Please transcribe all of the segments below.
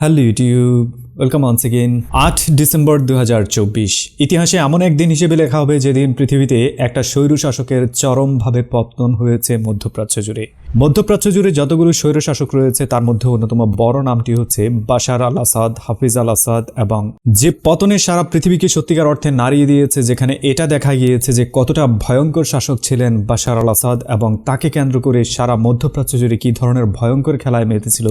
Hello YouTube welcome once again আট December দুই হাজার চব্বিশ, ইতিহাসে এমন একদিন হিসেবে লেখা হবে যেদিন পৃথিবীতে একটা স্বৈর শাসকের চরমভাবে পতন হয়েছে মধ্যপ্রাচ্য জুড়ে। মধ্যপ্রাচ্য জুড়ে যতগুলো স্বৈরশাসক রয়েছে, তার মধ্যে অন্যতম বড় নামটি হচ্ছে বাশার আল আসাদ, হাফিজ আল আসাদ এবং যে পতনে সারা পৃথিবীকে সত্যিকার অর্থে নাড়িয়ে দিয়েছে, যেখানে এটা দেখা গিয়েছে যে কতটা ভয়ঙ্কর শাসক ছিলেন বাশার আল আসাদ এবং তাকে কেন্দ্র করে সারা মধ্যপ্রাচ্য জুড়ে কী ধরনের ভয়ঙ্কর খেলায় মেতেছিল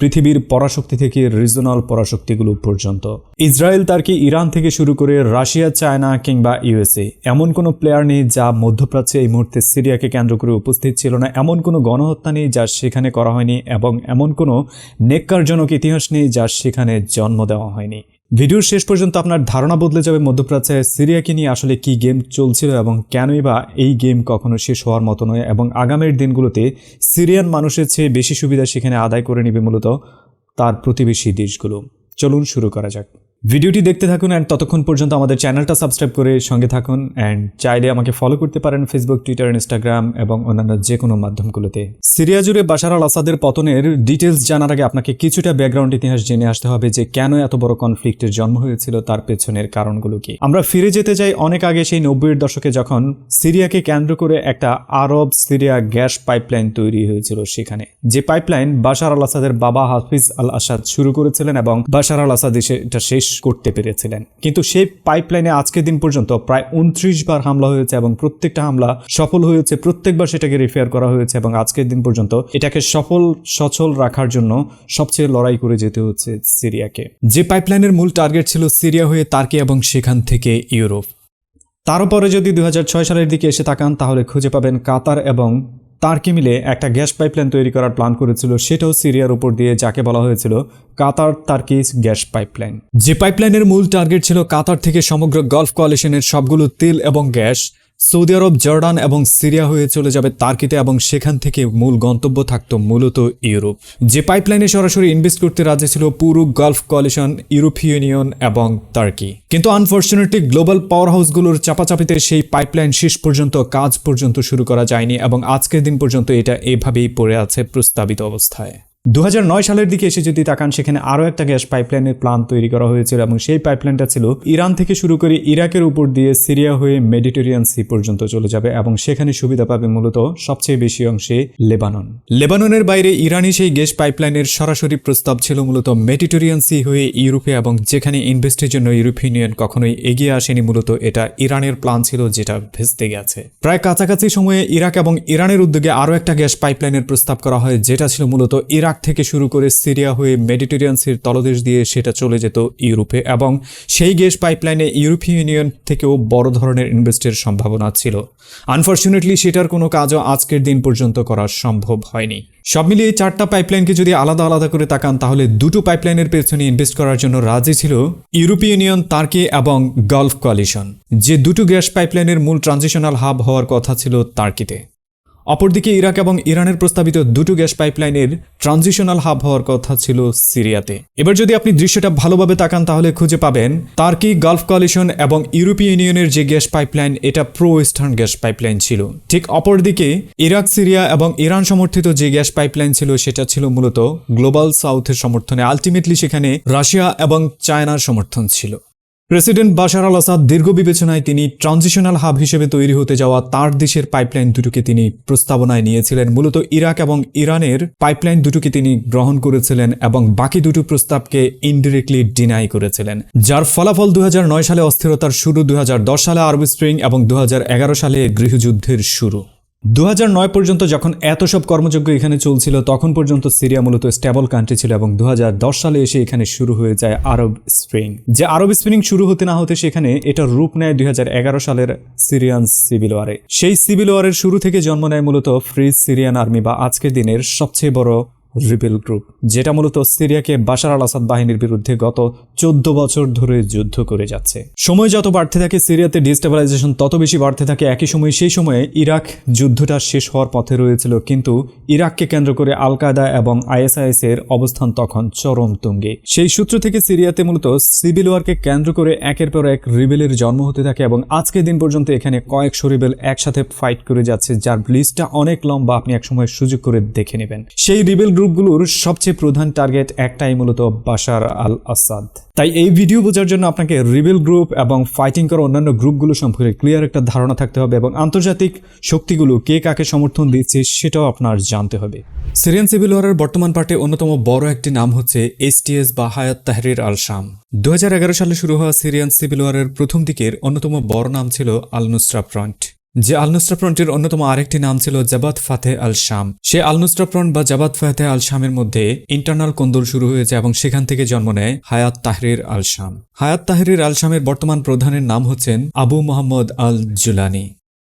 পৃথিবীর পরাশক্তি থেকে রিজনাল পরাশক্তিগুলো পর্যন্ত। ইসরায়েল তার কি ইরান থেকে শুরু করে রাশিয়া, চায়না কিংবা ইউএসএ? এমন কোনো প্লেয়ার নেই যা মধ্যপ্রাচ্যে এই মুহূর্তে সিরিয়াকে কেন্দ্র করে উপস্থিত ছিল না। এমন কোনো গণহত্যা নেই যা সেখানে করা হয়নি এবং এমন কোনো নেককারজনক ইতিহাস নেই যা সেখানে জন্ম দেওয়া হয়নি। ভিডিওর শেষ পর্যন্ত আপনার ধারণা বদলে যাবে মধ্যপ্রাচ্যে সিরিয়াকে নিয়ে আসলে কি গেম চলছিল এবং কেনই বা এই গেম কখনো শেষ হওয়ার মতো নয় এবং আগামীর দিনগুলোতে সিরিয়ান মানুষের চেয়ে বেশি সুবিধা সেখানে আদায় করে নেবে মূলত তার প্রতিবেশী দেশগুলো। চলুন শুরু করা যাক। ভিডিওটি দেখতে থাকুন অ্যান্ড ততক্ষণ পর্যন্ত আমাদের চ্যানেলটা সাবস্ক্রাইব করে সঙ্গে থাকুন অ্যান্ড চাইলে আমাকে ফলো করতে পারেন ফেসবুক টুইটার ইনস্টাগ্রাম এবং অন্যান্য যে কোনো মাধ্যমগুলোতে। সিরিয়া জুড়ে বাশার আল আসাদের পতনের ডিটেলস জানার আগে আপনাকে কিছুটা ব্যাকগ্রাউন্ড ইতিহাস জেনে আসতে হবে যে কেন এত বড় কনফ্লিক্টের জন্ম হয়েছিল, তার পেছনের কারণগুলো কি। আমরা ফিরে যেতে চাই অনেক আগে সেই নব্বইয়ের দশকে যখন সিরিয়াকে কেন্দ্র করে একটা আরব সিরিয়া গ্যাস পাইপলাইন তৈরি হয়েছিল সেখানে। যে পাইপলাইন বাশার আল আসাদের বাবা হাফিজ আল আসাদ শুরু করেছিলেন এবং বাশার আল আসাদ এটা শেষ করতে পেরেছিলেন। কিন্তু সেই পাইপলাইনে আজকের দিন পর্যন্ত প্রায় উনত্রিশ বার হামলা হয়েছে এবং প্রত্যেকটা হামলা সফল হয়েছে, প্রত্যেকবার সেটাকে রিফেয়ার করা হয়েছে এবং আজকের দিন পর্যন্ত এটাকে সফল, সচল রাখার জন্য সবচেয়ে লড়াই করে যেতে হচ্ছে সিরিয়াকে। যে পাইপলাইনের মূল টার্গেট ছিল সিরিয়া হয়ে তার্কি এবং সেখান থেকে ইউরোপ। তারপরে যদি দু হাজার ছয় সালের দিকে এসে তাকান, তাহলে খুঁজে পাবেন কাতার এবং তার্কি মিলে একটা গ্যাস পাইপলাইন তৈরি করার প্ল্যান করেছিল, সেটাও সিরিয়ার উপর দিয়ে যাকে বলা হয়েছিল কাতার তার্কি গ্যাস পাইপলাইন। যে পাইপলাইনের মূল টার্গেট ছিল কাতার থেকে সমগ্র গলফ কোয়ালিশনের সবগুলো তেল এবং গ্যাস সৌদি আরব, জর্ডান এবং সিরিয়া হয়ে চলে যাবে তার্কিতে এবং সেখান থেকে মূল গন্তব্য থাকত মূলত ইউরোপ। যে পাইপলাইনে সরাসরি ইনভেস্ট করতে রাজি ছিল পুরো গালফ কোয়ালিশন, ইউরোপীয় ইউনিয়ন এবং তার্কি। কিন্তু আনফর্চুনেটলি গ্লোবাল পাওয়ার হাউসগুলোর চাপাচাপিতে সেই পাইপলাইন শেষ পর্যন্ত, কাজ পর্যন্ত শুরু করা যায়নি এবং আজকের দিন পর্যন্ত এটা এভাবেই পড়ে আছে প্রস্তাবিত অবস্থায়। দু হাজার নয় সালের দিকে এসে যদি তাকান, সেখানে আরও একটা গ্যাস পাইপলাইনের প্ল্যান তৈরি করা হয়েছিল এবং সেই পাইপলাইনটা ছিল ইরান থেকে শুরু করে ইরাকের উপর দিয়ে সিরিয়া হয়ে মেডিটেরিয়ান সি পর্যন্ত চলে যাবে এবং সেখানে সুবিধা পাবে মূলত সবচেয়ে বেশি অংশে লেবানন। লেবাননের বাইরে ইরানি সেই গ্যাস পাইপলাইনের সরাসরি প্রস্তাব ছিল মূলত মেডিটেরিয়ান সি হয়ে ইউরোপে এবং যেখানে ইনভেস্টের জন্য ইউরোপীয় ইউনিয়ন কখনোই এগিয়ে আসেনি, মূলত এটা ইরানের প্ল্যান ছিল যেটা ভেস্তে গেছে। প্রায় কাছাকাছি সময়ে ইরাক এবং ইরানের উদ্যোগে আরও একটা গ্যাস পাইপলাইনের প্রস্তাব করা হয়, যেটা ছিল মূলত ইরাক থেকে শুরু করে সিরিয়া হয়ে মেডিটেরিয়ান সির তলদেশ দিয়ে সেটা চলে যেত ইউরোপে, এবং সেই গ্যাস পাইপলাইনে ইউরোপীয় ইউনিয়ন থেকেও বড় ধরনের ইনভেস্টের সম্ভাবনা ছিল। আনফর্চুনেটলি সেটার কোনো কাজও আজকের দিন পর্যন্ত করা সম্ভব হয়নি। সব মিলিয়ে চারটা পাইপলাইনকে যদি আলাদা আলাদা করে তাকান, তাহলে দুটো পাইপলাইনের পেছনে ইনভেস্ট করার জন্য রাজি ছিল ইউরোপীয় ইউনিয়ন, তার্কি এবং গলফ কোয়ালিশন। যে দুটো গ্যাস পাইপলাইনের মূল ট্রানজিশনাল হাব হওয়ার কথা ছিল তার্কিতে। অপরদিকে ইরাক এবং ইরানের প্রস্তাবিত দুটো গ্যাস পাইপলাইনের ট্রানজিশনাল হাব হওয়ার কথা ছিল সিরিয়াতে। এবার যদি আপনি দৃশ্যটা ভালোভাবে তাকান তাহলে খুঁজে পাবেন, তার্কি গালফ কোয়ালিশন এবং ইউরোপীয় ইউনিয়নের যে গ্যাস পাইপলাইন, এটা প্রো ওয়েস্টার্ন গ্যাস পাইপলাইন ছিল। ঠিক অপরদিকে, ইরাক, সিরিয়া এবং ইরান সমর্থিত যে গ্যাস পাইপলাইন ছিল, সেটা ছিল মূলত গ্লোবাল সাউথের সমর্থনে। আলটিমেটলি সেখানে রাশিয়া এবং চায়নার সমর্থন ছিল। প্রেসিডেন্ট বাশার আল আসাদ দীর্ঘ বিবেচনায় তিনি ট্রানজিশনাল হাব হিসেবে তৈরি হতে যাওয়া তার দেশের পাইপলাইন দুটোকে তিনি প্রস্তাবনায় নিয়েছিলেন। মূলত ইরাক এবং ইরানের পাইপলাইন দুটোকে তিনি গ্রহণ করেছিলেন এবং বাকি দুটো প্রস্তাবকে ইনডিরেক্টলি ডিনাই করেছিলেন। যার ফলাফল দু হাজার নয় সালে অস্থিরতার শুরু দু হাজার দশ সালে আরব স্প্রিং এবং দু হাজার এগারো সালে গৃহযুদ্ধের শুরু। দু পর্যন্ত যখন এত সব কর্মযজ্ঞ এখানে চলছিল, তখন পর্যন্ত সিরিয়া মূলত স্টেবল কান্ট্রি ছিল এবং দু হাজার দশ সালে এসে এখানে শুরু হয়ে যায় আরব স্প্রিং যে আরব স্প্রিং শুরু হতে না হতে সেখানে এটা রূপ নেয় দুই হাজার এগারো সালের সিরিয়ান সিভিল ওয়ারে। সেই সিভিল ওয়ারের শুরু থেকে জন্ম নেয় মূলত ফ্রি সিরিয়ান আর্মি বা আজকের দিনের সবচেয়ে বড় রিবেল গ্রুপ, যেটা মূলত সিরিয়াকে বাশার আল আসাদ বাহিনীর বিরুদ্ধে গত চোদ্দ বছর ধরে যুদ্ধ করে যাচ্ছে। সময় যত বাড়তে থাকে, সিরিয়াতে ডিস্টেবিলাইজেশন তত বেশি বাড়তে থাকে। একই সময়, সেই সময়ে ইরাক যুদ্ধটা শেষ হওয়ার পথে রয়েছিল, কিন্তু ইরাককে কেন্দ্র করে আল কায়দা এবং আইএসআইএস এর অবস্থান তখন চরম তুঙ্গে। সেই সূত্র থেকে সিরিয়াতে মূলত সিভিল ওয়ারকে কেন্দ্র করে একের পর এক রিবেলের জন্ম হতে থাকে এবং আজকের দিন পর্যন্ত এখানে কয়েকশো রিবেল একসাথে ফাইট করে যাচ্ছে, যার লিস্টটা অনেক লম্বা, আপনি একসময় সুযোগ করে দেখে নেবেন। সেই রিবেল গ্রুপগুলোর সবচেয়ে প্রধান টার্গেট একটাই মূলত বাশার আল আসাদ তাই এই ভিডিও বোঝার জন্য আপনাকে রিবেল গ্রুপ এবং ফাইটিং করা অন্যান্য গ্রুপগুলো সম্পর্কে ক্লিয়ার একটা ধারণা থাকতে হবে এবং আন্তর্জাতিক শক্তিগুলো কে কাকে সমর্থন দিচ্ছে সেটাও আপনার জানতে হবে। সিরিয়ান সিভিল ওয়ারের বর্তমান পার্টে অন্যতম বড় একটি নাম হচ্ছে এসটিএস বা হায়াত তাহরির আল শাম দু হাজার এগারো সালে শুরু হওয়া সিরিয়ান সিভিল ওয়ারের প্রথম দিকের অন্যতম বড় নাম ছিল আল নুসরা ফ্রন্ট। যে আলনুসরা ফ্রন্টের অন্যতম আরেকটি নাম ছিল জাবাত ফাতে আল শাম সে আলনুসরা ফ্রন্ট বা জাবাত ফাতে আল শামের মধ্যে ইন্টারনাল কোন্দল শুরু হয়েছে এবং সেখান থেকে জন্ম নেয় হায়াত তাহরির আল শাম হায়াত তাহরির আল শামের বর্তমান প্রধানের নাম হচ্ছেন Abu Mohammad al Julani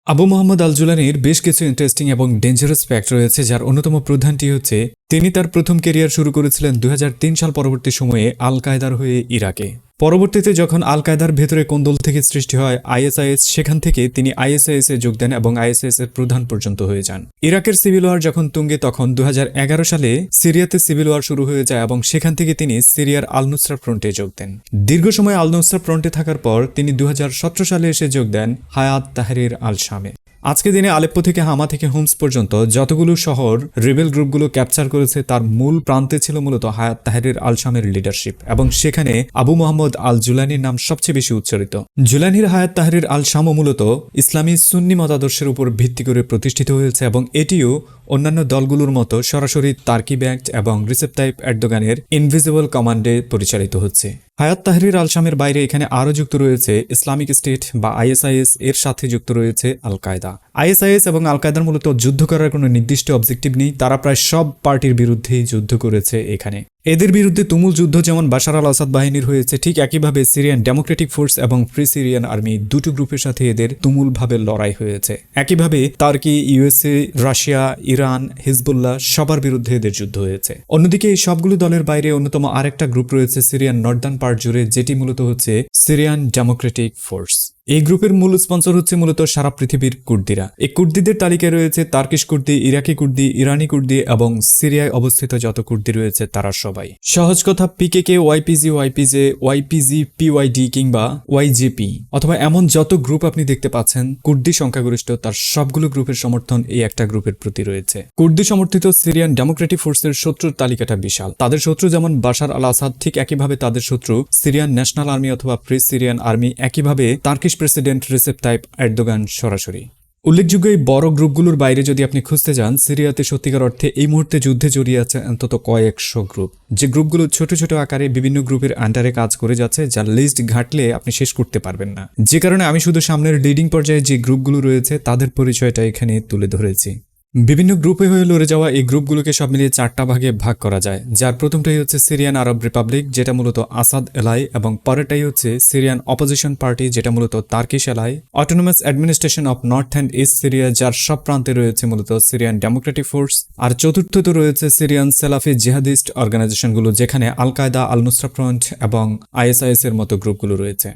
Abu Mohammad al জুলানির বেশ কিছু ইন্টারেস্টিং এবং ডেঞ্জারাস ফ্যাক্ট রয়েছে, যার অন্যতম প্রধানটি হচ্ছে, তিনি তার প্রথম কেরিয়ার শুরু করেছিলেন দু হাজার তিন সাল পরবর্তী সময়ে আল কায়দার হয়ে ইরাকে। পরবর্তীতে যখন আল কায়দার ভেতরে কোন্দল থেকে সৃষ্টি হয়, আইএসআইএস সেখান থেকে তিনি আইএসআইএস এ যোগ দেন এবং আইএসআইএস এর প্রধান পর্যন্ত হয়ে যান। ইরাকের সিভিল ওয়ার যখন তুঙ্গে, তখন দু হাজার এগারো সালে সিরিয়াতে সিভিল ওয়ার শুরু হয়ে যায় এবং সেখান থেকে তিনি সিরিয়ার আল নুসরা ফ্রন্টে যোগ দেন। দীর্ঘ সময় আল নুসরা ফ্রন্টে থাকার পর তিনি দু হাজার সতেরো সালে এসে যোগ দেন হায়াত তাহরির আল শামে আজকে দিনে আলেপ্পো থেকে হামা থেকে হোমস পর্যন্ত যতগুলো শহর রিবেল গ্রুপগুলো ক্যাপচার করেছে, তার মূল প্রান্তে ছিল মূলত হায়াত তাহেরের আল শামের লিডারশিপ এবং সেখানে আবু মোহাম্মদ আল জুলানির নাম সবচেয়ে বেশি উচ্চারিত। জুলানির হায়াত তাহেরের আল মূলত ইসলামী সুন্নি মতাদর্শের উপর ভিত্তি করে প্রতিষ্ঠিত হয়েছে এবং এটিও অন্যান্য দলগুলোর মতো সরাসরি তার্কি ব্যাংক এবং রিসেপ তাইপ এরদোগানের ইনভিজিবল কমান্ডে পরিচালিত হচ্ছে। হায়াত তাহরির আল শামের বাইরে এখানে আরও যুক্ত রয়েছে ইসলামিক স্টেট বা আইএসআইএস এর সাথে যুক্ত রয়েছে আল কায়দা আইএসআইএস এবং আল কায়দার মূলত যুদ্ধ করার কোনো নির্দিষ্ট অবজেক্টিভ নেই, তারা প্রায় সব পার্টির বিরুদ্ধেই যুদ্ধ করেছে এখানে। এদের বিরুদ্ধে তুমুল যুদ্ধ যেমন বাশার আল আসাদ বাহিনীর হয়েছে, ঠিক একইভাবে সিরিয়ান ডেমোক্রেটিক ফোর্স এবং ফ্রি সিরিয়ান আর্মি দুটো গ্রুপের সাথে এদের তুমুলভাবে লড়াই হয়েছে। একইভাবে Turkey, USA, Russia, Iran, Hezbollah সবার বিরুদ্ধে এদের যুদ্ধ হয়েছে। অন্যদিকে এই সবগুলো দলের বাইরে অন্যতম আরেকটা গ্রুপ রয়েছে সিরিয়ান নর্দার্ন পার্ট জুড়ে, যেটি মূলত হচ্ছে সিরিয়ান ডেমোক্রেটিক ফোর্স। এই গ্রুপের মূল স্পন্সর হচ্ছে মূলত সারা পৃথিবীর কুর্দিরা। এই কুর্দিদের তালিকায় রয়েছে তার্কিশ কুর্দি, ইরাকি কুর্দি, ইরানি কুর্দি এবং সিরিয়ায় অবস্থিত যত কুর্দি রয়েছে তারা সবাই। সহজ কথা পিকেকে ওয়াইপিজি ওয়াইপিজে ওয়াইপিজি পিওয়াইডি কিংবা ওয়াইজেপি অথবা এমন যত গ্রুপ আপনি দেখতে পাচ্ছেন, কুর্দি সংখ্যাগরিষ্ঠ, তার সবগুলো গ্রুপের সমর্থন এই একটা গ্রুপের প্রতি রয়েছে। কুর্দি সমর্থিত সিরিয়ান ডেমোক্রেটিক ফোর্সের শত্রুর তালিকাটা বিশাল। তাদের শত্রু যেমন বাশার আল আসাদ ঠিক একইভাবে তাদের শত্রু সিরিয়ান ন্যাশনাল আর্মি অথবা ফ্রি সিরিয়ান আর্মি, একইভাবে Turkish President Recep Tayyip Erdogan সরাসরি। উল্লেখযোগ্য এই বড় গ্রুপগুলোর বাইরে যদি আপনি খুঁজতে যান, সিরিয়াতে সত্যিকার অর্থে এই মুহূর্তে যুদ্ধে জড়িয়ে আছে অন্তত কয়েকশো গ্রুপ। যে গ্রুপগুলো ছোট ছোট আকারে বিভিন্ন গ্রুপের আন্ডারে কাজ করে যাচ্ছে, যার লিস্ট ঘাটলে আপনি শেষ করতে পারবেন না। যে কারণে আমি শুধু সামনের লিডিং পর্যায়ে যে গ্রুপগুলো রয়েছে, তাদের পরিচয়টা এখানে তুলে ধরেছি। বিভিন্ন গ্রুপে হয়ে লড়ে যাওয়া এই গ্রুপগুলোকে সব মিলিয়ে চারটা ভাগে ভাগ করা যায়। যার প্রথমটাই হচ্ছে সিরিয়ান আরব রিপাবলিক, যেটা মূলত আসাদ এলাই, এবং পরেরটাই হচ্ছে সিরিয়ান অপোজিশন পার্টি, যেটা মূলত Turkish ally. Autonomous administration of north and east Syria যার সব প্রান্তে রয়েছে মূলত সিরিয়ান ডেমোক্রেটিক ফোর্স আর চতুর্থত রয়েছে সিরিয়ান সেলাফি জিহাদিস্ট অর্গানাইজেশনগুলো যেখানে al Qaeda al Nusra Front এবং আইএসআইএস এর মতো গ্রুপগুলো রয়েছে।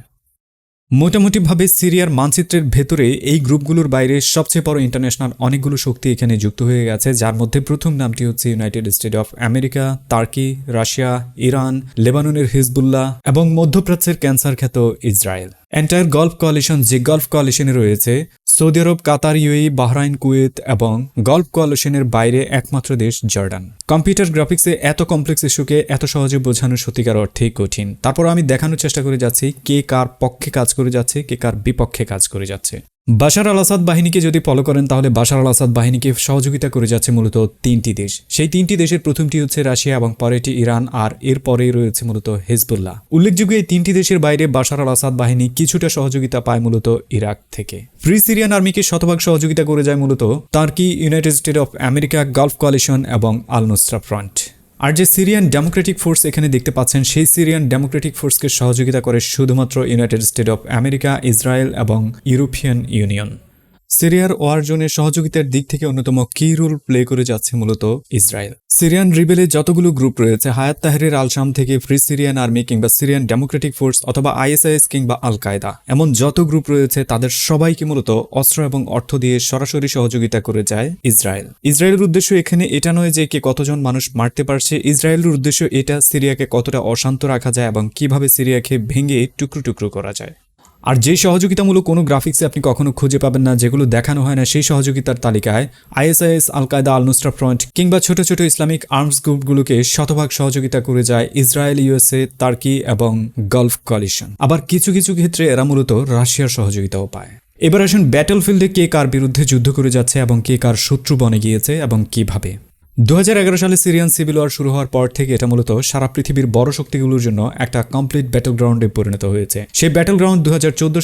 মোটামুটিভাবে সিরিয়ার মানচিত্রের ভেতরে এই গ্রুপগুলোর বাইরে সবচেয়ে বড় ইন্টারন্যাশনাল অনেকগুলো শক্তি এখানে যুক্ত হয়ে গেছে, যার মধ্যে প্রথম নামটি হচ্ছে United State of America, Turkey, Russia, Iran, লেবাননের হিজবুল্লাহ এবং মধ্যপ্রাচ্যের ক্যান্সার খ্যাত ইসরায়েল। এন্টায়ার গল্ফ কোয়ালিশন যে গল্ফ কোয়ালিশনে রয়েছে Saudi Arab Qatar UAE Bahrain Kuwait এবং গল্ফ কোয়ালিশনের বাইরে একমাত্র দেশ জর্ডান কম্পিউটার গ্রাফিক্সে এত কমপ্লেক্স ইস্যুকে এত সহজে বোঝানো সত্যিকার অর্থেই কঠিন। তারপর আমি দেখানোর চেষ্টা করে যাচ্ছি কে কার পক্ষে কাজ করে যাচ্ছে, কে কার বিপক্ষে কাজ করে যাচ্ছে। বাশার আল আসাদ বাহিনীকে যদি ফলো করেন, তাহলে বাশার আল আসাদ বাহিনীকে সহযোগিতা করে যাচ্ছে মূলত তিনটি দেশ। সেই তিনটি দেশের প্রথমটি হচ্ছে রাশিয়া এবং পরেরটি ইরান, আর এর পরেই রয়েছে মূলত হিজবুল্লাহ। উল্লেখযোগ্য এই তিনটি দেশের বাইরে বাশার আল আসাদ বাহিনী কিছুটা সহযোগিতা পায় মূলত ইরাক থেকে। ফ্রি সিরিয়ান আর্মিকে শতভাগ সহযোগিতা করে যায় মূলত Turkey, United State of America, Gulf coalition এবং আল ফ্রন্ট। আর যে সিরিয়ান ডেমোক্রেটিক ফোর্স এখানে দেখতে পাচ্ছেন, সেই সিরিয়ান ডেমোক্রেটিক ফোর্সকে সহযোগিতা করে শুধুমাত্র United State of America, Israel এবং ইউরোপিয়ান ইউনিয়ন। সিরিয়ার ওয়ার জোনে সহযোগিতার দিক থেকে অন্যতম কি রোল প্লে করে যাচ্ছে মূলত ইসরায়েল? সিরিয়ান রিবেলে যতগুলো গ্রুপ রয়েছে, হায়াত তাহরির আলশাম থেকে ফ্রি সিরিয়ান আর্মি কিংবা সিরিয়ান ডেমোক্রেটিক ফোর্স অথবা আইএসআইএস কিংবা আল কায়দা এমন যত গ্রুপ রয়েছে, তাদের সবাইকে মূলত অস্ত্র এবং অর্থ দিয়ে সরাসরি সহযোগিতা করে যায় ইসরায়েল। ইসরায়েলের উদ্দেশ্য এখানে এটা নয় যে কে কতজন মানুষ মারতে পারছে। ইসরায়েলের উদ্দেশ্য এটা সিরিয়াকে কতটা অশান্ত রাখা যায় এবং কীভাবে সিরিয়াকে ভেঙে টুকরো টুকরো করা যায়। আর যে সহযোগিতামূলক কোনো গ্রাফিক্সে আপনি কখনো খুঁজে পাবেন না, যেগুলো দেখানো হয় না, সেই সহযোগিতার তালিকায় আইএসআইএস আল কায়দা আল ফ্রন্ট কিংবা ছোট ছোট ইসলামিক আর্মস গ্রুপগুলোকে শতভাগ সহযোগিতা করে যায় ইসরায়েল ইউএসএ তার্কি এবং গলফ কলিশন আবার কিছু কিছু ক্ষেত্রে এরা মূলত রাশিয়ার সহযোগিতাও পায়। এবার আসুন ব্যাটল ফিল্ডে কে কার বিরুদ্ধে যুদ্ধ করে যাচ্ছে এবং কে কার শত্রু বনে গিয়েছে এবং কীভাবে। দু হাজার এগারো সালে সিরিয়ান সিভিল ওয়ার শুরু হওয়ার পর থেকে এটা মূলত সারা পৃথিবীর বড় শক্তিগুলোর জন্য একটা কমপ্লিট ব্যাটল গ্রাউন্ডে পরিণত হয়েছে। সেই ব্যাটল গ্রাউন্ড দু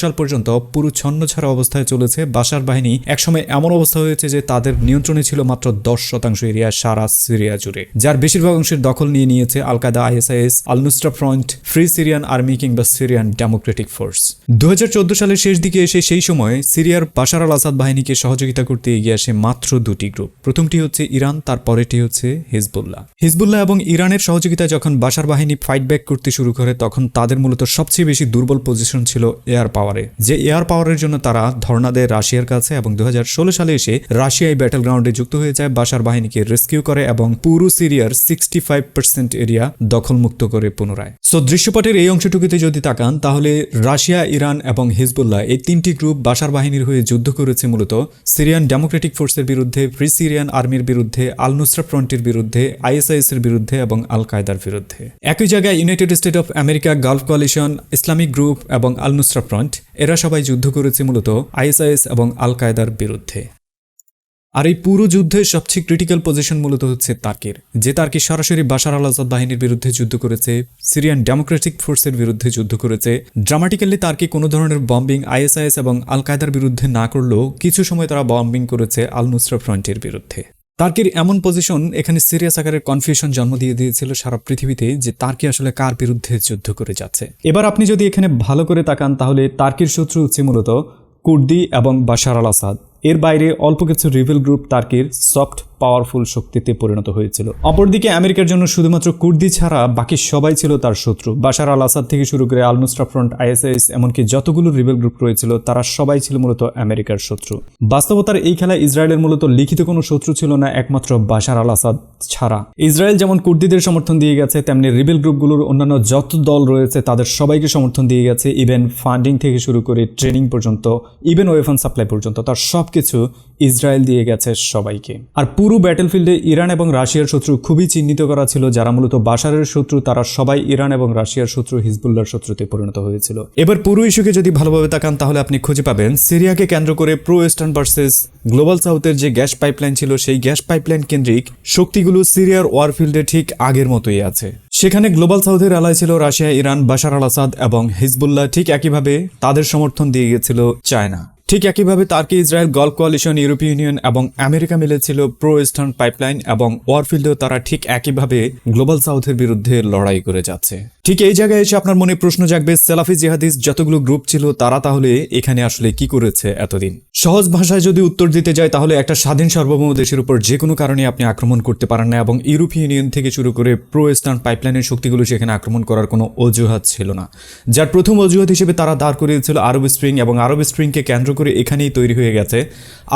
সাল পর্যন্ত পুরো ছন্ন ছাড়া অবস্থায় চলেছে। বাসার বাহিনী একসময় এমন অবস্থা হয়েছে যে তাদের নিয়ন্ত্রণে ছিল মাত্র দশ শতাংশ এরিয়া সারা সিরিয়া জুড়ে। যার বেশিরভাগ অংশের দখল নিয়ে নিয়েছে Al Qaeda ISIS Al Front, Free Syrian Army কিংবা সিরিয়ান ডেমোক্রেটিক ফোর্স। দু হাজার চোদ্দ সালের শেষ দিকে এসে সেই সময় সিরিয়ার বাশার আল আসাদ বাহিনীকে সহযোগিতা করতে এগিয়ে আসে মাত্র দুটি গ্রুপ। প্রথমটি হচ্ছে ইরান তারপরেটি হচ্ছে হিজবুল্লাহ। হিজবুল্লাহ এবং ইরানের সহযোগিতায় যখন বাশার বাহিনী ফাইট ব্যাক করতে শুরু করে, তখন তাদের মূলত সবচেয়ে বেশি দুর্বল পজিশন ছিল এয়ার পাওয়ারে যে এয়ার পাওয়ারের জন্য তারা ধর্ণা দেয় রাশিয়ার কাছে এবং দু সালে এসে রাশিয়া এই ব্যাটেল গ্রাউন্ডে যুক্ত হয়ে যায় বাশার বাহিনীকে রেস্কিউ করে এবং পুরো সিরিয়ার সিক্সটি ফাইভ পার্সেন্ট এরিয়া দখলমুক্ত করে পুনরায়। সো দৃশ্যপটের এই অংশটুকুতে যদি তাকান, তাহলে রাশিয়া, ইরান এবং হিজবুল্লাহ এই তিনটি গ্রুপ বাসার বাহিনীর হয়ে যুদ্ধ করেছে মূলত সিরিয়ান ডেমোক্রেটিক ফোর্সের বিরুদ্ধে ফ্রি সিরিয়ান আর্মির বিরুদ্ধে আল নুসরা ফ্রন্টের বিরুদ্ধে আইএসআইএস এর বিরুদ্ধে এবং আল কায়দার বিরুদ্ধে। একই জায়গায় United State of America Gulf coalition Islamic group এবং আল নুসরা ফ্রন্ট, এরা সবাই যুদ্ধ করেছে মূলত আইএসআইএস এবং আল কায়দার বিরুদ্ধে। আর এই পুরো যুদ্ধের সবচেয়ে ক্রিটিক্যাল পজিশন মূলত হচ্ছে তার্কির, যে তার্কি সরাসরি বাশার আল আসাদ বাহিনীর বিরুদ্ধে যুদ্ধ করেছে সিরিয়ান ডেমোক্রেটিক ফোর্সের বিরুদ্ধে যুদ্ধ করেছে। ড্রামাটিক্যালি তার্কি কোনো ধরনের বম্বিং আইএসআইএস এবং আল কায়দার বিরুদ্ধে না করলেও কিছু সময় তারা বম্বিং করেছে আল নুসরা ফ্রন্টের বিরুদ্ধে। তার্কির এমন পজিশন এখানে সিরিয়াস আকারের কনফিউশন জন্ম দিয়ে দিয়েছিল সারা পৃথিবীতে যে তার্কি আসলে কার বিরুদ্ধে যুদ্ধ করে যাচ্ছে। এবার আপনি যদি এখানে ভালো করে তাকান, তাহলে তার্কির শত্রু হচ্ছে মূলত কুর্দি এবং বাশার আল আসাদ এর বাইরে অল্প কিছু রিভেল গ্রুপ তার্কির সফট পাওয়ারফুল শক্তিতে পরিণত হয়েছিল। অপরদিকে আমেরিকার জন্য শুধুমাত্র কুর্দি ছাড়া বাকি সবাই ছিল তার শত্রু। বাশার আল আসাদ থেকে শুরু করে আল ফ্রন্ট, আইএসআইএস, এমনকি যতগুলো রিবেল গ্রুপ রয়েছিল, তারা সবাই ছিল মূলত আমেরিকার শত্রু। বাস্তবতার এই খেলা ইসরায়েলের মূলত লিখিত কোনো শত্রু ছিল না, একমাত্র বাশার আল আসাদ ছাড়া। ইসরায়েল যেমন কুর্দিদের সমর্থন দিয়ে গেছে, তেমনি রিবেল গ্রুপগুলোর অন্যান্য যত দল রয়েছে, তাদের সবাইকে সমর্থন দিয়ে গেছে, ইভেন ফান্ডিং থেকে শুরু করে ট্রেনিং পর্যন্ত, ইভেন ওয়েফন সাপ্লাই পর্যন্ত, তার সবকিছু ইসরায়েল দিয়ে গেছে সবাইকে। আর পুরো ব্যাটেলফিল্ডে ইরান এবং রাশিয়ার শত্রু খুবই চিহ্নিত করা ছিল, যারা মূলত বাশারের শত্রু, তারা সবাই ইরান এবং রাশিয়ার শত্রু হিজবুল্লার শত্রুতে পরিণত হয়েছিল। এবার পুরো ইস্যুকে যদি ভালোভাবে তাকান, তাহলে আপনি খুঁজে পাবেন সিরিয়াকে কেন্দ্র করে প্রো ওয়েস্টার্ন ভার্সেস গ্লোবাল সাউথের যে গ্যাস পাইপলাইন ছিল, সেই গ্যাস পাইপলাইন কেন্দ্রিক শক্তিগুলো সিরিয়ার ওয়ারফিল্ডে ঠিক আগের মতোই আছে। সেখানে গ্লোবাল সাউথের আলায় ছিল Russia, Iran, Bashar al Assad এবং হিজবুল্লাহ ঠিক একইভাবে তাদের সমর্থন দিয়ে গেছিল চায়না। ঠিক একইভাবে তার্কি ইসরায়েল গল্ফ কোয়ালিশন, ইউরোপীয় ইউনিয়ন এবং আমেরিকা মিলেছিল প্রো ইস্টার্ন পাইপলাইন এবং ওয়ারফিল্ডেও তারা ঠিক একইভাবে গ্লোবাল সাউথের বিরুদ্ধে লড়াই করে যাচ্ছে। ঠিক এই জায়গায় এসে আপনার মনে প্রশ্ন জাগবে, সেলাফি জিহাদিস যতগুলো গ্রুপ ছিল তারা তাহলে এখানে আসলে কি করেছে এতদিন? সহজ ভাষায় যদি উত্তর দিতে যায়, তাহলে একটা স্বাধীন সার্বভৌম দেশের উপর যে কোনো কারণে আপনি আক্রমণ করতে পারেন না এবং ইউরোপীয় ইউনিয়ন থেকে শুরু করে প্রো ইস্টার্ন পাইপলাইনের শক্তিগুলো সেখানে আক্রমণ করার কোনো অজুহাত ছিল না। যার প্রথম অজুহাত হিসেবে তারা দাঁড় করিয়েছিল আরব স্প্রিং এবং আরব স্প্রিংকে কেন্দ্র করে এখানেই তৈরি হয়ে গেছে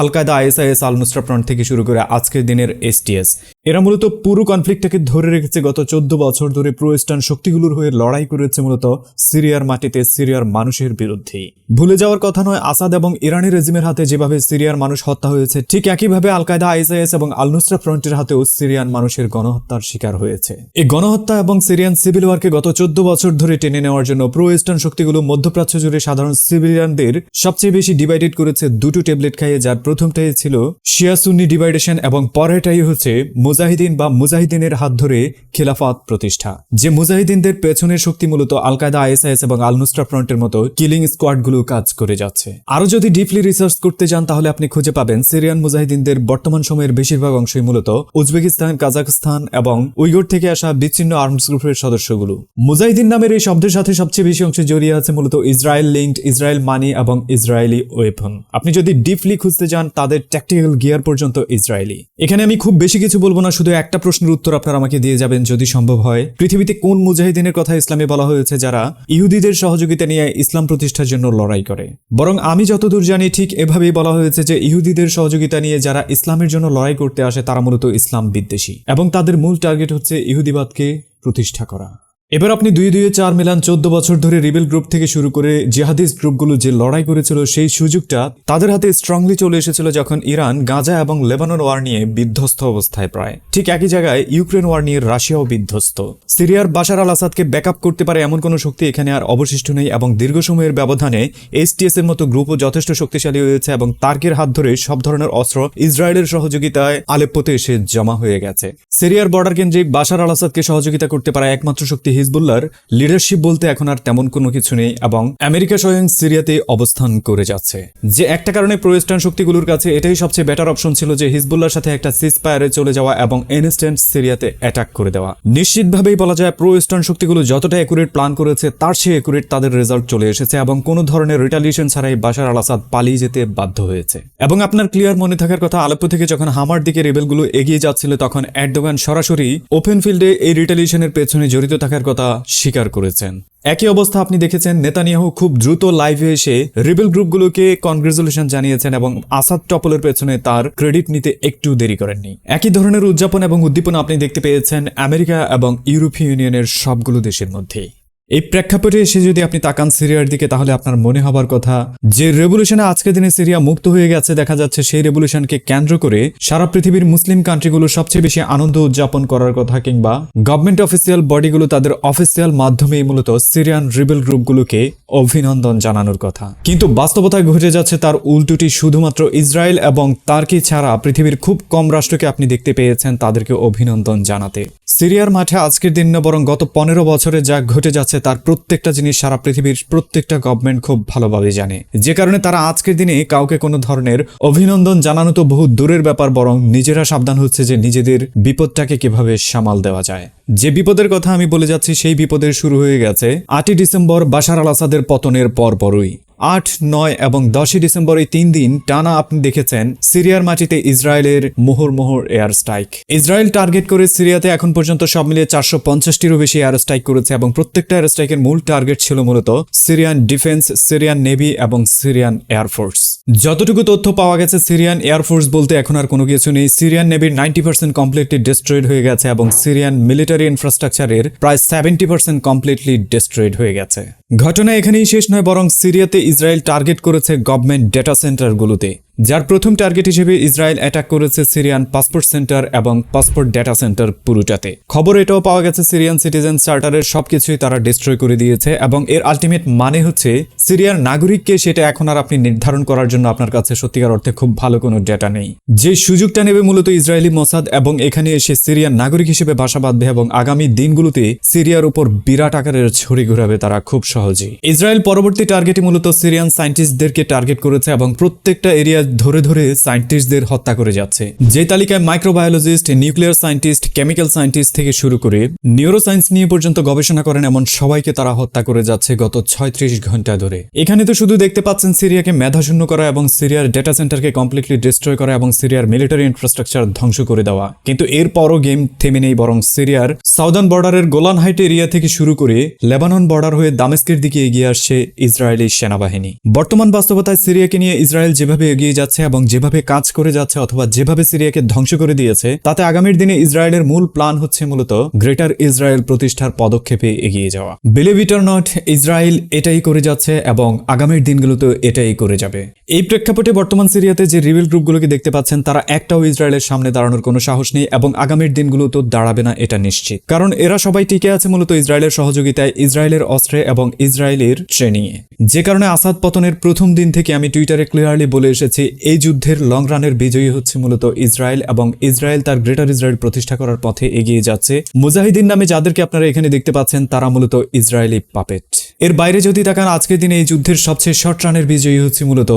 আল কায়দা আইএসআইএস আল নুসরা ফ্রন্ট থেকে শুরু করে আজকের দিনের এসটিএস এরা মূলত পুরো কনফ্লিক্টটাকে ধরে রেখেছে গত চোদ্দ বছর ধরে প্রো ইস্টার্ন শক্তিগুলোর হয়ে লড়াই করেছে মূলত সিরিয়ার মাটিতে সিরিয়ার মানুষের বিরুদ্ধেই। ভুলে যাওয়ার কথা নয়, আসাদ এবং ইরানি রেজিমের হাতে যেভাবে সিরিয়ার মানুষ হত্যা হয়েছে, ঠিক একইভাবে আল কায়দা আইএসআইএস এবং আল নুসরা ফ্রন্টের হাতেও সিরিয়ান মানুষের গণহত্যার শিকার হয়েছে। এই গণহত্যা এবং সিরিয়ান সিভিল ওয়ারকে গত চোদ্দ বছর ধরে টেনে নেওয়ার জন্য প্রো ইস্টার্ন শক্তিগুলো মধ্যপ্রাচ্য জুড়ে সাধারণ সিভিলিয়ানদের সবচেয়ে বেশি ডিভাইডেড করেছে দুটো ট্যাবলেট খাইয়ে, যার প্রথমটাই ছিল শিয়া সুন্নি ডিভাইডেশন এবং পরেরটাই হচ্ছে মুজাহিদিন বা মুজাহিদিনের হাত ধরে খিলাফত প্রতিষ্ঠা। যে মুজাহিদিনদের পেছনের শক্তি মূলত আল কায়দা আইএসআইএস এবং আল নুসরা ফ্রন্টের মতো কিলিং স্কোয়াডগুলো কাজ করে যাচ্ছে। আরও যদি ডিপলি রিসার্চ করতে যান, তাহলে আপনি খুঁজে পাবেন সিরিয়ান মুজাহিদিনদের বর্তমান সময়ের বেশিরভাগ অংশই মূলত উজবেকিস্তান কাজাকস্তান এবং উইগর থেকে আসা বিচ্ছিন্ন আর্মস গ্রুপের সদস্যগুলো। মুজাহিদিন নামের এই শব্দের সাথে সবচেয়ে বেশি অংশ জড়িয়ে আছে মূলত ইসরায়েল লিঙ্কড, ইসরায়েল মানি এবং ইসরায়েলি ওয়েপন। আপনি যদি ডিপলি খুঁজতে যান, তাদের ট্যাকটিক্যাল গিয়ার পর্যন্ত ইসরায়েলি। এখানে আমি খুব বেশি কিছু বলব শুধু একটা প্রশ্নের উত্তর আপনারা আমাকে দিয়ে যাবেন যদি সম্ভব হয়। পৃথিবীতে কোন মুজাহিদিনের কথা ইসলামে বলা হয়েছে যারা ইহুদিদের সহযোগিতা নিয়ে ইসলাম প্রতিষ্ঠার জন্য লড়াই করে? বরং আমি যতদূর জানি, ঠিক এভাবেই বলা হয়েছে যে ইহুদিদের সহযোগিতা নিয়ে যারা ইসলামের জন্য লড়াই করতে আসে, তারা মূলত ইসলাম বিদ্বেষী। এবং তাদের মূল টার্গেট হচ্ছে ইহুদিবাদকে প্রতিষ্ঠা করা। এবার আপনি দুই দুই চার মিলান চোদ্দ বছর ধরে রিবেল গ্রুপ থেকে শুরু করে জিহাদিস গ্রুপগুলো যে লড়াই করেছিল, সেই সুযোগটা তাদের হাতে স্ট্রংলি চলে এসেছিল যখন ইরান, গাজা এবং লেবানন ওয়ার নিয়ে বিধ্বস্ত অবস্থায় প্রায়। ঠিক একই জায়গায় ইউক্রেন ওয়ার নিয়ে রাশিয়াও বিধ্বস্ত। সিরিয়ার বাশার আল আসাদকে ব্যাকআপ করতে পারে এমন কোনো শক্তি এখানে আর অবশিষ্ট নেই এবং দীর্ঘ সময়ের ব্যবধানে এসটিএস এর মতো গ্রুপও যথেষ্ট শক্তিশালী হয়েছে এবং তার্কের হাত ধরে সব ধরনের অস্ত্র ইসরায়েলের সহযোগিতায় আলেপ্পোতে এসে জমা হয়ে গেছে। সিরিয়ার বর্ডার কেন্দ্রিক বাশার আল আসাদকে সহযোগিতা করতে পারা একমাত্র শক্তি হিজবুল্লার লিডারশিপ বলতে এখন আর তেমন কোনো কিছু নেই এবং আমেরিকা স্বয়ং সিরিয়াতে অবস্থান করে যাচ্ছে। যে একটা কারণে প্রোয়েস্টার্ন শক্তিগুলোর কাছে এটাই সবচেয়ে বেটার অপশন ছিল যে হিজবুল্লার সাথে একটা সিসপায়ারে চলে যাওয়া এবং ইনস্ট্যান্ট সিরিয়াতে অ্যাটাক করে দেওয়া। নিশ্চিতভাবেই বলা যায় প্রো ইস্টার্ন শক্তিগুলো যতটা একুরেট প্ল্যান করেছে, তার চেয়ে একুরেট তাদের রেজাল্ট চলে এসেছে এবং কোনো ধরনের রিটালিয়েশন ছাড়াই বাশার আল আসাদ পালিয়ে যেতে বাধ্য হয়েছে। এবং আপনার ক্লিয়ার মনে থাকার কথা, আলেপ্পো থেকে যখন হামার দিকে রেবেলগুলো এগিয়ে যাচ্ছিল, তখন এরদোগান সরাসরি ওপেন ফিল্ডে এই রিটালিয়েশনের পেছনে জড়িত থাকার কথা স্বীকার করেছেন। একই অবস্থা আপনি দেখেছেন, নেতানিয়াহু খুব দ্রুত লাইভে এসে রিবেল গ্রুপগুলোকে কনগ্রেচুলেশন জানিয়েছেন এবং আসাদ টপলের পেছনে তার ক্রেডিট নিতে একটু দেরি করেননি। একই ধরনের উদযাপন এবং উদ্দীপনা আপনি দেখতে পেয়েছেন আমেরিকা এবং ইউরোপীয় ইউনিয়নের সবগুলো দেশের মধ্যেই এই প্রেক্ষাপটে এসে যদি আপনি তাকান সিরিয়ার দিকে, তাহলে আপনার মনে হবার কথা, যে রেভলিউশনে আজকের দিনে সিরিয়া মুক্ত হয়ে গেছে, দেখা যাচ্ছে সেই রেভলিউশনকে কেন্দ্র করে সারা পৃথিবীর মুসলিম কান্ট্রিগুলো সবচেয়ে বেশি আনন্দ উদযাপন করার কথা, কিংবা গভর্নমেন্ট অফিসিয়াল বডিগুলো তাদের অফিসিয়াল মাধ্যমেই মূলত সিরিয়ান রিবেল গ্রুপগুলোকে অভিনন্দন জানানোর কথা। কিন্তু বাস্তবতায় ঘটে যাচ্ছে তার উল্টোটি শুধুমাত্র ইসরায়েল এবং তার্কি ছাড়া পৃথিবীর খুব কম রাষ্ট্রকে আপনি দেখতে পেয়েছেন তাদেরকে অভিনন্দন জানাতে। সিরিয়ার মাঠে আজকের দিন না, বরং গত পনেরো বছরে যা ঘটে যাচ্ছে তার প্রত্যেকটা জিনিস সারা পৃথিবীর প্রত্যেকটা গভর্নমেন্ট খুব ভালোভাবে জানে। যে কারণে তারা আজকের দিনে কাউকে কোনো ধরনের অভিনন্দন জানানো তো বহু দূরের ব্যাপার, বরং নিজেরা সাবধান হচ্ছে যে নিজেদের বিপদটাকে কীভাবে সামাল দেওয়া যায়। যে বিপদের কথা আমি বলে যাচ্ছি, সেই বিপদের শুরু হয়ে গেছে আটই ডিসেম্বর বাশার আল আসাদের পতনের পরপরই। আট, নয় এবং দশই ডিসেম্বর এই তিন দিন টানা আপনি দেখেছেন সিরিয়ার মাটিতে ইসরায়েলের মোহর মোহর এয়ার স্ট্রাইক। ইসরায়েল টার্গেট করে সিরিয়াতে এখন পর্যন্ত সব মিলিয়ে চারশো পঞ্চাশটিরও বেশি এয়ার স্ট্রাইক করেছে এবং প্রত্যেকটা এয়ার স্ট্রাইকের মূল টার্গেট ছিল মূলত সিরিয়ান ডিফেন্স, সিরিয়ান নেভি এবং সিরিয়ান এয়ারফোর্স যতটুকু তথ্য পাওয়া গেছে সিরিয়ান এয়ারফোর্স বলতে এখন আর কোনো কিছু নেই। সিরিয়ান নেভির নাইনটি পার্সেন্ট কমপ্লিটলি ডিস্ট্রয়েড হয়ে গেছে এবং সিরিয়ান মিলিটারি ইনফ্রাস্ট্রাকচারের প্রায় সেভেন্টি পার্সেন্ট কমপ্লিটলি ডিস্ট্রয়েড হয়ে গেছে। ঘটনা এখানেই শেষ নয় বরং সিরিয়াতে ইসরায়েল টার্গেট করেছে গভর্নমেন্ট ডেটা সেন্টারগুলোতে যার প্রথম টার্গেট হিসেবে ইসরায়েল অ্যাটাক করেছে সিরিয়ান পাসপোর্ট সেন্টার এবং পাসপোর্ট ডেটা সেন্টার পুরোটাতে। খবর এটাও পাওয়া গেছে সিরিয়ান সিটিজেন চার্টারের সবকিছুই তারা ডিস্ট্রয় করে দিয়েছে এবং এর আলটিমেট মানে হচ্ছে সিরিয়ার নাগরিককে সেটা এখন আর আপনি নির্ধারণ করার জন্য আপনার কাছে সত্যিকার অর্থে খুব ভালো কোনো ডেটা নেই। যে সুযোগটা নেবে মূলত ইসরায়েলি মোসাদ এবং এখানে এসে সিরিয়ান নাগরিক হিসেবে বাসা বাঁধবে এবং আগামী দিনগুলোতে সিরিয়ার উপর বিরাট আকারের ছড়ি ঘুরাবে তারা খুব সহজেই। ইসরায়েল পরবর্তী টার্গেটই মূলত সিরিয়ান সায়েন্টিস্টদেরকে টার্গেট করেছে এবং প্রত্যেকটা এরিয়া ধরে ধরে সায়েন্টিস্টদের হত্যা করে যাচ্ছে। যে তালিকায় microbiologist nuclear scientist chemical scientist থেকে শুরু করে নিউরোসায়েন্স নিয়ে পর্যন্ত গবেষণা করেন এমন সবাইকে তারা হত্যা করে যাচ্ছে গত ছয়ত্রিশ ঘণ্টা ধরে। এখানে তো শুধু দেখতে পাচ্ছেন সিরিয়াকে মেধাশূন্য করা এবং সিরিয়ার ডেটা সেন্টারকে কমপ্লিটলি ডিস্ট্রয় করা এবং সিরিয়ার মিলিটারি ইনফ্রাস্ট্রাকচার ধ্বংস করে দেওয়া। কিন্তু এরপরও গেম থেমে নেই, বরং সিরিয়ার সাউদার্ন বর্ডারের গোলান হাইট এরিয়া থেকে শুরু করে লেবানন বর্ডার হয়ে দামেস্কের দিকে এগিয়ে আসছে ইসরায়েলি সেনাবাহিনী। বর্তমান বাস্তবতায় সিরিয়াকে নিয়ে ইসরায়েল যেভাবে এগিয়ে যাচ্ছে এবং যেভাবে কাজ করে যাচ্ছে অথবা যেভাবে সিরিয়াকে ধ্বংস করে দিয়েছে, তাতে আগামীর দিনে ইসরায়েলের মূল প্ল্যান হচ্ছে মূলত গ্রেটার ইসরায়েল প্রতিষ্ঠার পদক্ষেপে এগিয়ে যাওয়া। বিলিভ ইট নট ইসরায়েল এটাই করে যাচ্ছে এবং আগামীর দিনগুলোতে এটাই করে যাবে। এই প্রেক্ষাপটে বর্তমান সিরিয়াতে যে রিবেল গ্রুপগুলোকে দেখতে পাচ্ছেন, তারা একটাও ইসরায়েলের সামনে দাঁড়ানোর কোনো সাহস নেই এবং আগামীর দিনগুলো তো দাঁড়াবে না এটা নিশ্চিত। কারণ এরা সবাই টিকে আছে মূলত ইসরায়েলের সহযোগিতায়, ইসরায়েলের অস্ত্রে এবং ইসরায়েলের ট্রেনিংয়ে। যে কারণে আসাদ পতনের প্রথম দিন থেকে আমি টুইটারে ক্লিয়ারলি বলে এসেছি এই যুদ্ধের লং রানের বিজয়ী হচ্ছে মূলত ইসরায়েল এবং ইসরায়েল তার গ্রেটার ইসরায়েল প্রতিষ্ঠা করার পথে এগিয়ে যাচ্ছে। মুজাহিদিন নামে যাদেরকে আপনারা এখানে দেখতে পাচ্ছেন, তারা মূলত ইসরায়েলি পাপেট এর বাইরে যদি তাকান আজকের দিনে এই যুদ্ধের সবচেয়ে শর্ট রানের বিজয়ী হচ্ছে মূলত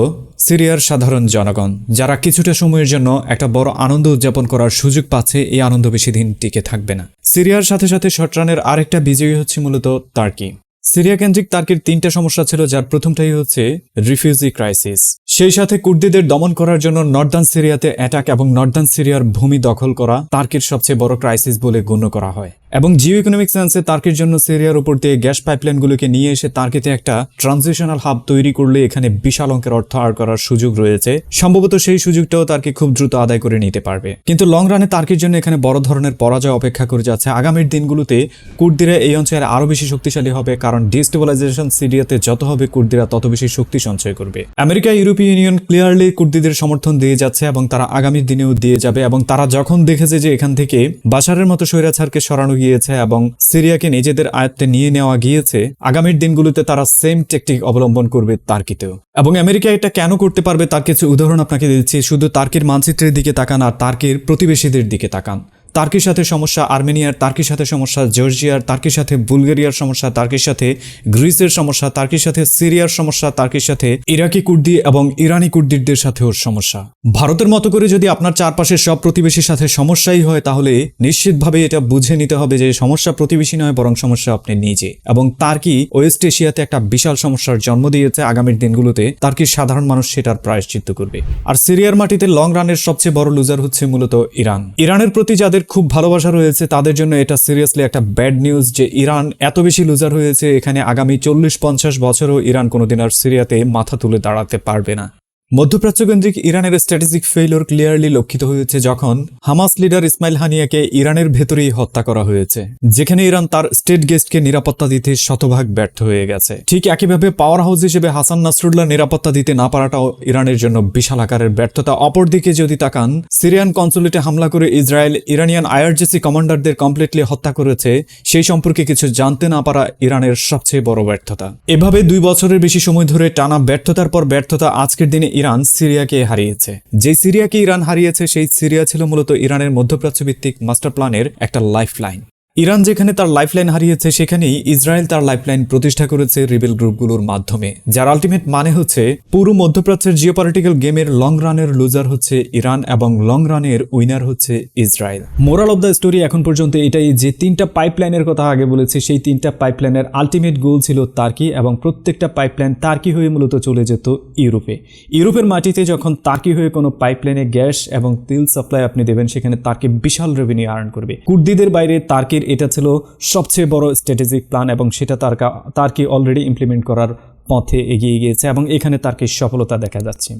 সিরিয়ার সাধারণ জনগণ, যারা কিছুটা সময়ের জন্য একটা বড় আনন্দ উদযাপন করার সুযোগ পাচ্ছে, এই আনন্দ বেশি দিন টিকে থাকবে না। সিরিয়ার সাথে সাথে শর্ট রানের আরেকটা বিজয়ী হচ্ছে মূলত তার্কি সিরিয়া কেন্দ্রিক তার্কির তিনটা সমস্যা ছিল, যার প্রথমটাই হচ্ছে রিফিউজি ক্রাইসিস সেই সাথে কুর্দিদের দমন করার জন্য নর্দার্ন সিরিয়াতে অ্যাটাক এবং নর্দার্ন সিরিয়ার ভূমি দখল করা তার্কির সবচেয়ে বড় ক্রাইসিস বলে গণ্য করা হয়। এবং জিও ইকোনমিক সেন্সে তার্কির জন্য সিরিয়ার উপর দিয়ে গ্যাস পাইপলাইনগুলোকে নিয়ে এসে তার্কিতে একটা ট্রানজিশনাল হাব তৈরি করলে এখানে বিশাল অঙ্কের অর্থ আর করার সুযোগ রয়েছে। সম্ভবত সেই সুযোগটাও তার্কি খুব দ্রুত আদায় করে নিতে পারবে। কিন্তু লং রানে তার্কির জন্য এখানে বড় ধরনের পরাজয় অপেক্ষা করে যাচ্ছে। আগামীর দিনগুলোতে কুর্দিরা এই অঞ্চলে আরও বেশি শক্তিশালী হবে কারণ ডিস্টেবলাইজেশন সিরিয়াতে যত হবে কুর্দিরা তত বেশি শক্তি সঞ্চয় করবে। আমেরিকা, ইউরোপীয় ইউনিয়ন ক্লিয়ারলি কুর্দিদের সমর্থন দিয়ে যাচ্ছে এবং তারা আগামী দিনেও দিয়ে যাবে এবং তারা যখন দেখেছে যে এখান থেকে বাসারের মতো স্বৈরাচারকে সরানো গিয়েছে এবং সিরিয়াকে নিজেদের আয়ত্তে নিয়ে নেওয়া গিয়েছে, আগামীর দিনগুলোতে তারা সেম টেকটিক অবলম্বন করবে তার্কিতেও। এবং আমেরিকা এটা কেন করতে পারবে তার কিছু উদাহরণ আপনাকে দিচ্ছি, শুধু তার্কির মানচিত্রের দিকে তাকান আর তার্কির প্রতিবেশীদের দিকে তাকান। তার্কির সাথে সমস্যা আর্মেনিয়ার, তার্কির সাথে সমস্যা জর্জিয়ার, তার্কির সাথে বুলগেরিয়ার সমস্যা, তার্কির সাথে গ্রিসের সমস্যা, তার্কির সাথে সিরিয়ার সমস্যা, তার্কির সাথে ইরাকি কুর্দি এবং ইরানি কুর্দিদের সাথেও সমস্যা। ভারতের মতো করে যদি আপনার চারপাশের সব প্রতিবেশীর সাথে সমস্যাই হয়, তাহলে নিশ্চিতভাবে এটা বুঝে নিতে হবে যে সমস্যা প্রতিবেশী নয়, বরং সমস্যা আপনি নিজে। এবং তার্কি ওয়েস্ট এশিয়াতে একটা বিশাল সমস্যার জন্ম দিয়েছে আগামীর দিনগুলোতে। তার্কির সাধারণ মানুষ সেটার প্রায়শ্চিত্ত করবে। আর সিরিয়ার মাটিতে লং রানের সবচেয়ে বড় লুজার হচ্ছে মূলত ইরান। ইরানের প্রতি যাদের খুব ভালোবাসা রয়েছে। তাদের জন্য এটা সিরিয়াসলি একটা ব্যাড নিউজ যে ইরান এত বেশি লুজার হয়েছে, এখানে আগামী চল্লিশ পঞ্চাশ বছরও ইরান কোনোদিন আর সিরিয়াতে মাথা তুলে দাঁড়াতে পারবে না। মধ্যপ্রাচ্যকেন্দ্রিক ইরানের স্ট্র্যাটেজিক ফেইলর ক্লিয়ারলি লক্ষিত হয়েছে যখন হামাস লিডার ইসমাইল হানিয়াকে ইরানের ভেতরেই হত্যা করা হয়েছে, যেখানে ইরান তার স্টেট গেস্টকে নিরাপত্তা দিতে শতভাগ ব্যর্থ হয়ে গেছে। ঠিক একইভাবে পাওয়ার হাউস হিসেবে হাসান নাসরুল্লাহ নিরাপত্তা দিতে না পারাটাও ইরানের জন্য বিশাল আকারের ব্যর্থতা। অপরদিকে যদি তাকান, সিরিয়ান কনসুলেটে হামলা করে ইসরায়েল ইরানিয়ান আইআরজিসি কমান্ডারদের কমপ্লিটলি হত্যা করেছে, সেই সম্পর্কে কিছু জানতে না পারা ইরানের সবচেয়ে বড় ব্যর্থতা। এভাবে দুই বছরের বেশি সময় ধরে টানা ব্যর্থতার পর ব্যর্থতা আজকের দিনে ইরান সিরিয়াকে হারিয়েছে। যে সিরিয়াকে ইরান হারিয়েছে, সেই সিরিয়া ছিল মূলত ইরানের মধ্যপ্রাচ্য ভিত্তিক মাস্টার প্ল্যানের একটা লাইফ লাইন ইরান যেখানে তার লাইফলাইন হারিয়েছে, সেখানেই ইসরায়েল তার লাইফলাইন প্রতিষ্ঠা করেছে রিবেল গ্রুপগুলোর মাধ্যমে, যার আলটিমেট মানে হচ্ছে পুরো মধ্যপ্রাচ্যের জিওপলিটিক্যাল গেমের লং রানের লুজার হচ্ছে ইরান এবং লং রানের উইনার হচ্ছে Israel. Moral of the story এখন পর্যন্ত এটাই যে তিনটা পাইপলাইনের কথা আগে বলেছি, সেই তিনটা পাইপলাইনের আলটিমেট গোল ছিল তার্কি এবং প্রত্যেকটা পাইপলাইন তার্কি হয়ে মূলত চলে যেত ইউরোপে। ইউরোপের মাটিতে যখন তার্কি হয়ে কোনো পাইপলাইনে গ্যাস এবং তেল সাপ্লাই আপনি দেবেন, সেখানে তার্কি বিশাল রেভিনিউ আর্ন করবে। কুর্দিদের বাইরে তার্কির এটা ছিল সবচেয়ে বড় স্ট্র্যাটেজিক প্ল্যান এবং সেটা তার তার কি অলরেডি ইমপ্লিমেন্ট করার পথে এগিয়ে গিয়েছে এবং এখানে তার কি সফলতা দেখা যাচ্ছে।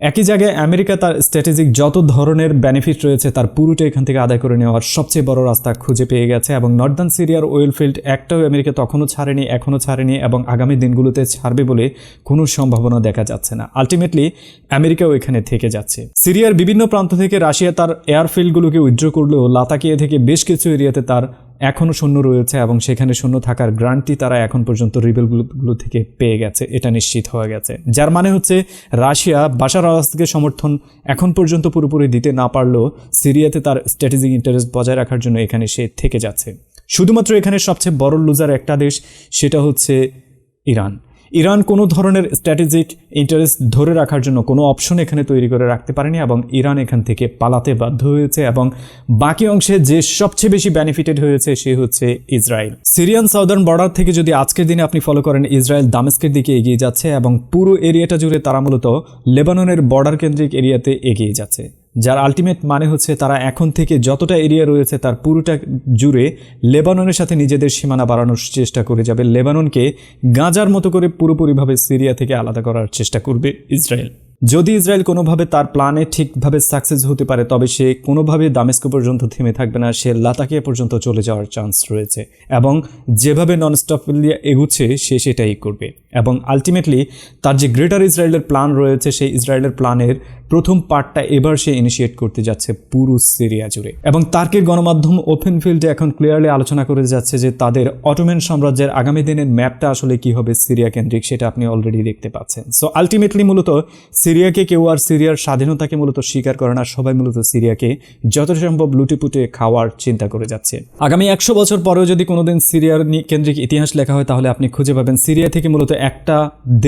একই জায়গায় আমেরিকা তার স্ট্র্যাটেজিক যত ধরনের বেনিফিট রয়েছে তার পুরোটা এখান থেকে আদায় করে নেওয়ার সবচেয়ে বড় রাস্তা খুঁজে পেয়ে গেছে এবং নর্দার্ন সিরিয়ার ওয়েল ফিল্ড একটাও আমেরিকা তখনও ছাড়েনি, এখনও ছাড়েনি এবং আগামী দিনগুলোতে ছাড়বে বলে কোনো সম্ভাবনা দেখা যাচ্ছে না। আলটিমেটলি আমেরিকাও এখানে থেকে যাচ্ছে। সিরিয়ার বিভিন্ন প্রান্ত থেকে রাশিয়া তার এয়ারফিল্ডগুলোকে উইথড্র করলেও, লাতাকিয়া থেকে বেশ কিছু এরিয়াতে তার এখনও শূন্য রয়েছে এবং সেখানে শূন্য থাকার গ্রান্টটি তারা এখন পর্যন্ত রিবেলগুলো থেকে পেয়ে গেছে, এটা নিশ্চিত হয়ে গেছে। যার মানে হচ্ছে রাশিয়া বাশার আওয়াজকে সমর্থন এখন পর্যন্ত পুরোপুরি দিতে না পারলেও সিরিয়াতে তার স্ট্র্যাটেজিক ইন্টারেস্ট বজায় রাখার জন্য এখানে সে থেকে যাচ্ছে। শুধুমাত্র এখানে সবচেয়ে বড় লুজার একটা দেশ, সেটা হচ্ছে ইরান। ইরান কোনো ধরনের স্ট্র্যাটেজিক ইন্টারেস্ট ধরে রাখার জন্য কোনো অপশন এখানে তৈরি করে রাখতে পারেনি এবং ইরান এখান থেকে পালাতে বাধ্য হয়েছে এবং বাকি অংশে যে সবচেয়ে বেশি বেনিফিটেড হয়েছে সে হচ্ছে ইসরায়েল। সিরিয়ান সাউদার্ন বর্ডার থেকে যদি আজকের দিনে আপনি ফলো করেন, ইসরায়েল দামেস্কের দিকে এগিয়ে যাচ্ছে এবং পুরো এরিয়াটা জুড়ে তারা মূলত লেবাননের বর্ডার কেন্দ্রিক এরিয়াতে এগিয়ে যাচ্ছে। যার আলটিমেট মানে হচ্ছে তারা এখন থেকে যতটা এরিয়া রয়েছে তার পুরোটা জুড়ে লেবাননের সাথে নিজেদের সীমানা বাড়ানোর চেষ্টা করে যাবে। লেবাননকে গাঁজার মতো করে পুরোপুরিভাবে সিরিয়া থেকে আলাদা করার চেষ্টা করবে ইসরায়েল। যদি ইসরায়েল কোনোভাবে তার প্ল্যানে ঠিকভাবে সাকসেস হতে পারে, তবে সে কোনোভাবে দামেস্কো পর্যন্ত থেমে থাকবে না, সে লাতাকিয়া পর্যন্ত চলে যাওয়ার চান্স রয়েছে এবং যেভাবে নন স্টপলি এগুচ্ছে, সে সেটাই করবে এবং আলটিমেটলি তার যে গ্রেটার ইসরায়েলের প্ল্যান রয়েছে, সেই ইসরায়েলের প্ল্যানের প্রথম পার্টটা এবার সে ইনিশিয়েট করতে যাচ্ছে পুরো সিরিয়া জুড়ে। এবং তার্কের গণমাধ্যম ওপেন ফিল্ডে এখন ক্লিয়ারলি আলোচনা করে যাচ্ছে যে তাদের অটোম্যান সাম্রাজ্যের আগামী দিনের ম্যাপটা আসলে কি হবে সিরিয়া কেন্দ্রিক সেটা আপনি অলরেডি দেখতে পাচ্ছেন। সো আলটিমেটলি মূলত সিরিয়াকে কেউ আর সিরিয়ার স্বাধীনতাকে মূলত স্বীকার করে না, সবাই মূলত সিরিয়াকে যতটা সম্ভব লুটেপুটে খাওয়ার চিন্তা করে যাচ্ছে। আগামী একশো বছর পরেও যদি কোনোদিন সিরিয়ার কেন্দ্রিক ইতিহাস লেখা হয়, তাহলে আপনি খুঁজে পাবেন সিরিয়া থেকে মূলত একটা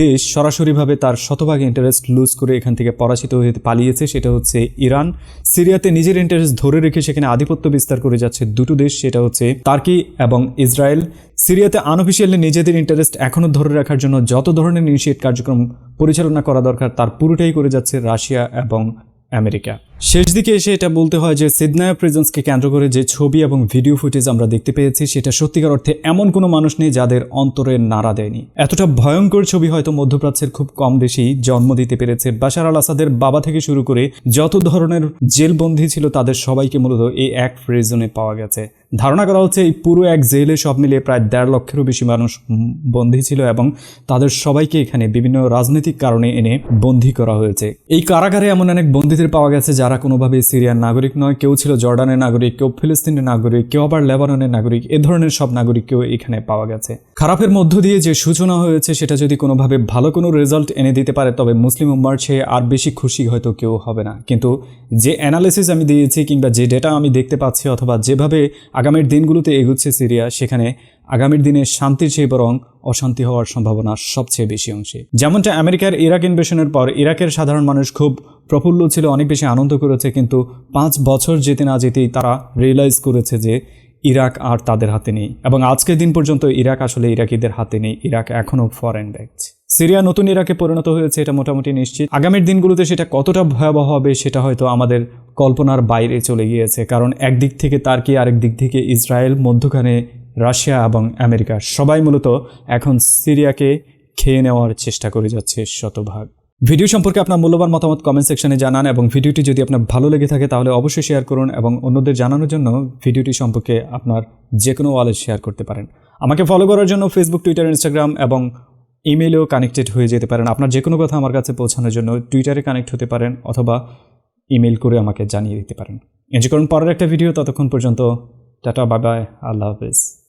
দেশ সরাসরিভাবে তার শতভাগ ইন্টারেস্ট লুজ করে এখান থেকে পরাজিত হয়ে পালিয়েছে, সেটা হচ্ছে ইরান। সিরিয়াতে নিজের ইন্টারেস্ট ধরে রেখে সেখানে আধিপত্য বিস্তার করে যাচ্ছে দুটো দেশ, সেটা হচ্ছে তার্কি এবং ইসরায়েল। সিরিয়াতে আনঅফিসিয়ালি নিজেদের ইন্টারেস্ট এখনও ধরে রাখার জন্য যত ধরনের ইনিশিয়েট কার্যক্রম পরিচালনা করা দরকার, তার পুরোটাই করে যাচ্ছে রাশিয়া এবং আমেরিকা। শেষ দিকে এসে এটা বলতে হয় যে সিডনায়া প্রেজেন্সকে কেন্দ্র করে যে ছবি এবং ভিডিও ফুটেজ আমরা দেখতে পেয়েছি, সেটা সত্যিকার অর্থে এমন কোনো মানুষ নেই যাদের অন্তরে নাড়া দেয়নি। এতটা ভয়ঙ্কর ছবি হয়তো মধ্যপ্রাচ্যের খুব কম দেশেই জন্ম দিতে পেরেছে। বাশার আল আসাদের বাবা থেকে শুরু করে যত ধরনের জেলবন্দি ছিল তাদের সবাইকে মূলত এই এক প্রিজনে পাওয়া গেছে। ধারণা করা হচ্ছে এই পুরো এক জেলে সব মিলিয়ে প্রায় দেড় লক্ষেরও বেশি মানুষ বন্দী ছিল এবং তাদের সবাইকে এখানে বিভিন্ন রাজনৈতিক কারণে এনে বন্দী করা হয়েছে। এই কারাগারে এমন অনেক বন্দীদের পাওয়া গেছে যারা কোনোভাবে সিরিয়ার নাগরিক নয়, কেউ ছিল জর্ডানের নাগরিক, কেউ ফিলিস্তিনের নাগরিক, কেউ আবার লেবাননের নাগরিক, এ ধরনের সব নাগরিককেও এখানে পাওয়া গেছে। খারাপের মধ্য দিয়ে যে সূচনা হয়েছে, সেটা যদি কোনোভাবে ভালো কোনো রেজাল্ট এনে দিতে পারে, তবে মুসলিম উম্মার চেয়ে আর বেশি খুশি হয়তো কেউ হবে না। কিন্তু যে অ্যানালিসিস আমি দিয়েছি কিংবা যে ডেটা আমি দেখতে পাচ্ছি, অথবা যেভাবে আগামীর দিনগুলোতে এগুচ্ছে সিরিয়া, সেখানে আগামীর দিনে শান্তির চেয়ে বরং অশান্তি হওয়ার সম্ভাবনা সবচেয়ে বেশি অংশে। যেমনটা আমেরিকার ইরাক ইনভেশনের পর ইরাকের সাধারণ মানুষ খুব প্রফুল্ল ছিল, অনেক বেশি আনন্দ করেছে, কিন্তু পাঁচ বছর যেতে না যেতেই তারা রিয়েলাইজ করেছে যে ইরাক আর তাদের হাতে নেই। এবং আজকের দিন পর্যন্ত ইরাক আসলে ইরাকিদের হাতে নেই, ইরাক এখনও ফরেন ব্যাগস সিরিয়া নতুন ইরাকে পরিণত হয়েছে, এটা মোটামুটি নিশ্চিত। আগামীর দিনগুলোতে সেটা কতটা ভয়াবহ হবে সেটা হয়তো আমাদের কল্পনার বাইরে চলে গিয়েছে, কারণ একদিক থেকে তার্কি আরেক দিক থেকে ইসরায়েল মধ্যখানে রাশিয়া এবং আমেরিকা সবাই মূলত এখন সিরিয়াকে খেয়ে নেওয়ার চেষ্টা করে যাচ্ছে শতভাগ। ভিডিও সম্পর্কে আপনার মূল্যবান মতামত কমেন্ট সেকশনে জানান এবং ভিডিওটি যদি আপনার ভালো লেগে থাকে তাহলে অবশ্যই শেয়ার করুন এবং অন্যদের জানানোর জন্য ভিডিওটি সম্পর্কে আপনার যে কোনো ওয়ালে শেয়ার করতে পারেন। আমাকে ফলো করার জন্য ফেসবুক টুইটার ইনস্টাগ্রাম এবং ইমেইলেও কানেক্টেড হয়ে যেতে পারেন। আপনার যে কোনো কথা আমার কাছে পৌঁছানোর জন্য টুইটারে কানেক্ট হতে পারেন অথবা ইমেল করে আমাকে জানিয়ে দিতে পারেন। এনজয় করুন, পরের একটা ভিডিও ততক্ষণ পর্যন্ত, টাটা বাই আল্লাহ হাফেজ।